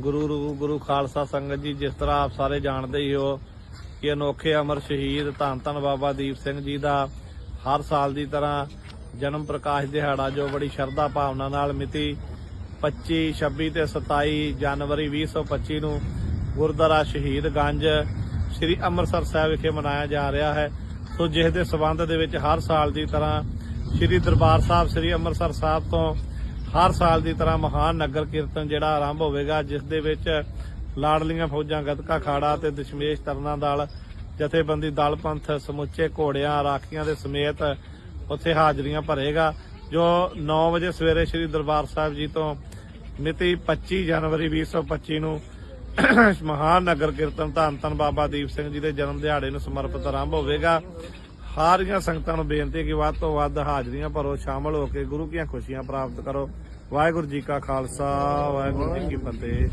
ਗੁਰੂ ਰੂ ਗੁਰੂ ਖਾਲਸਾ ਸੰਗਤ ਜੀ, ਜਿਸ ਤਰ੍ਹਾਂ ਆਪ ਸਾਰੇ ਜਾਣਦੇ ਹੀ ਹੋ ਕਿ ਅਨੋਖੇ ਅਮਰ ਸ਼ਹੀਦ ਧੰਨ ਧੰਨ ਬਾਬਾ ਦੀਪ ਸਿੰਘ ਜੀ ਦਾ ਹਰ ਸਾਲ ਦੀ ਤਰ੍ਹਾਂ ਜਨਮ ਪ੍ਰਕਾਸ਼ ਦਿਹਾੜਾ, ਜੋ ਬੜੀ ਸ਼ਰਧਾ ਭਾਵਨਾ ਨਾਲ ਮਿਤੀ 25 26 ਤੇ 27 ਜਨਵਰੀ 2025 ਨੂੰ ਗੁਰਦੁਆਰਾ ਸ਼ਹੀਦ ਗੰਜ ਸ੍ਰੀ ਅੰਮ੍ਰਿਤਸਰ ਸਾਹਿਬ ਵਿਖੇ ਮਨਾਇਆ ਜਾ ਰਿਹਾ ਹੈ। ਸੋ ਜਿਸ ਦੇ ਸਬੰਧ ਦੇ ਵਿੱਚ ਹਰ ਸਾਲ ਦੀ ਤਰ੍ਹਾਂ ਸ੍ਰੀ ਦਰਬਾਰ ਸਾਹਿਬ, ਸ੍ਰੀ ਅੰਮ੍ਰਿਤਸਰ ਸਾਹਿਬ ਤੋਂ ਹਰ ਸਾਲ ਦੀ ਤਰ੍ਹਾਂ ਮਹਾਨ ਨਗਰ ਕੀਰਤਨ ਜਿਹੜਾ ਆਰੰਭ ਹੋਵੇਗਾ, ਜਿਸ ਦੇ ਵਿੱਚ ਲਾੜਲੀਆਂ ਫੌਜਾਂ ਗਤਕਾ ਖਾੜਾ ਤੇ ਦਸ਼ਮੇਸ਼ ਤਰਨਾ ਦਲ ਜਥੇਬੰਦੀ ਦਲ ਪੰਥ, ਸਮੁੱਚੇ ਘੋੜਿਆਂ, ਰਾਖੀਆਂ ਦੇ ਸਮੇਤ ਉੱਥੇ ਹਾਜ਼ਰੀਆਂ ਭਰੇਗਾ, ਜੋ 9 ਵਜੇ ਸਵੇਰੇ ਸ੍ਰੀ ਦਰਬਾਰ ਸਾਹਿਬ ਜੀ ਤੋਂ ਮਿਤੀ 25 ਜਨਵਰੀ 2025 ਨੂੰ ਮਹਾਨ ਨਗਰ ਕੀਰਤਨ ਧੰਨ ਧੰਨ ਬਾਬਾ ਦੀਪ ਸਿੰਘ ਜੀ ਦੇ ਜਨਮ ਦਿਹਾੜੇ ਨੂੰ ਸਮਰਪਿਤ ਆਰੰਭ ਹੋਵੇਗਾ। ਸਾਰੀਆਂ ਸੰਗਤਾਂ ਨੂੰ ਬੇਨਤੀ ਹੈ ਕਿ ਵੱਧ ਤੋਂ ਵੱਧ ਹਾਜ਼ਰੀਆਂ ਭਰੋ, ਸ਼ਾਮਲ ਹੋ ਕੇ ਗੁਰੂ ਦੀਆਂ ਖੁਸ਼ੀਆਂ ਪ੍ਰਾਪਤ ਕਰੋ। ਵਾਹਿਗੁਰੂ ਜੀ ਕਾ ਖਾਲਸਾ, ਵਾਹਿਗੁਰੂ ਜੀ ਕੀ ਫਤਿਹ।